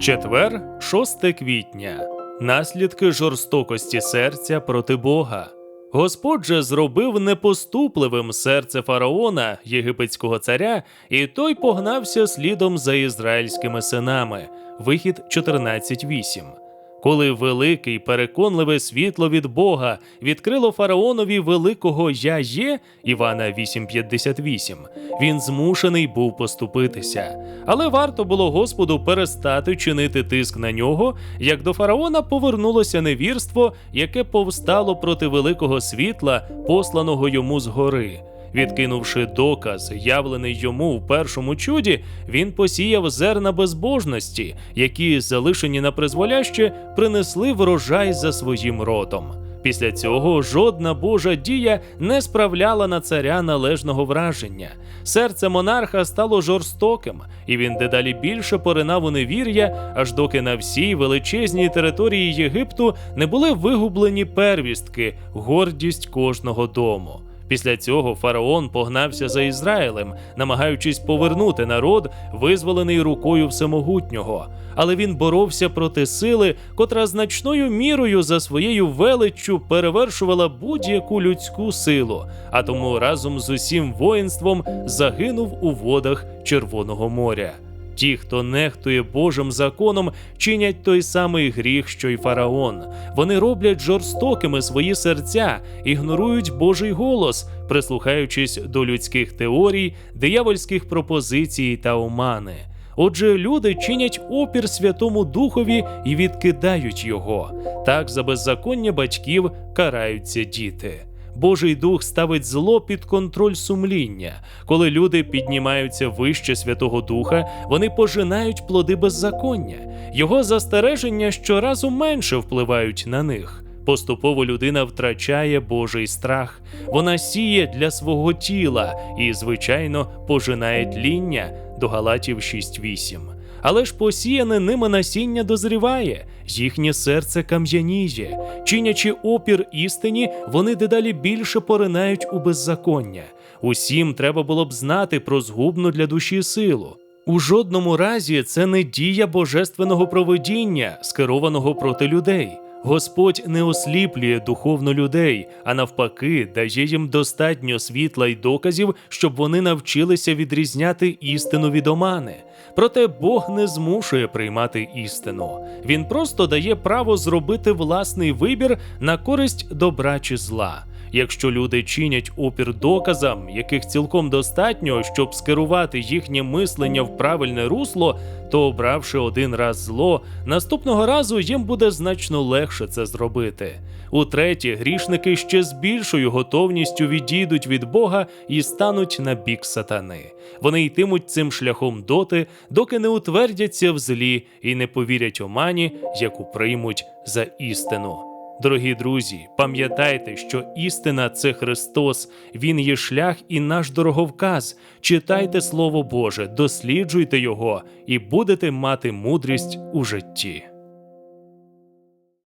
Четвер, 6 квітня. Наслідки жорстокості серця проти Бога. Господь же зробив непоступливим серце фараона, єгипетського царя, і той погнався слідом за ізраїльськими синами. Вихід 14.8. Коли велике й переконливе світло від Бога відкрило фараонові великого Я є Івана 8.58, він змушений був поступитися. Але варто було Господу перестати чинити тиск на нього, як до фараона повернулося невірство, яке повстало проти великого світла, посланого йому згори. Відкинувши доказ, явлений йому в першому чуді, він посіяв зерна безбожності, які, залишені на призволяще, принесли врожай за своїм родом. Після цього жодна Божа дія не справляла на царя належного враження. Серце монарха стало жорстоким, і він дедалі більше поринав у невір'я, аж доки на всій величезній території Єгипту не були вигублені первістки, гордість кожного дому. Після цього фараон погнався за Ізраїлем, намагаючись повернути народ, визволений рукою всемогутнього. Але він боровся проти сили, котра значною мірою за своєю величчю перевершувала будь-яку людську силу, а тому разом з усім воїнством загинув у водах Червоного моря. Ті, хто нехтує Божим законом, чинять той самий гріх, що й фараон. Вони роблять жорстокими свої серця, ігнорують Божий голос, прислухаючись до людських теорій, диявольських пропозицій та омани. Отже, люди чинять опір Святому Духові і відкидають його. Так за беззаконня батьків караються діти. Божий дух ставить зло під контроль сумління. Коли люди піднімаються вище Святого Духа, вони пожинають плоди беззаконня. Його застереження щоразу менше впливають на них. Поступово людина втрачає Божий страх. Вона сіє для свого тіла і, звичайно, пожинає тління до Галатів 6.8. Але ж посіяне ними насіння дозріває, їхнє серце кам'яніє. Чинячи опір істині, вони дедалі більше поринають у беззаконня. Усім треба було б знати про згубну для душі силу. У жодному разі це не дія божественного провидіння, скерованого проти людей. Господь не осліплює духовно людей, а навпаки, дає їм достатньо світла й доказів, щоб вони навчилися відрізняти істину від омани. Проте Бог не змушує приймати істину. Він просто дає право зробити власний вибір на користь добра чи зла. Якщо люди чинять опір доказам, яких цілком достатньо, щоб скерувати їхнє мислення в правильне русло, то обравши один раз зло, наступного разу їм буде значно легше це зробити. Утретє, грішники ще з більшою готовністю відійдуть від Бога і стануть на бік сатани. Вони йтимуть цим шляхом доти, доки не утвердяться в злі і не повірять омані, яку приймуть за істину. Дорогі друзі, пам'ятайте, що істина це Христос, Він є шлях і наш дороговказ. Читайте Слово Боже, досліджуйте його і будете мати мудрість у житті.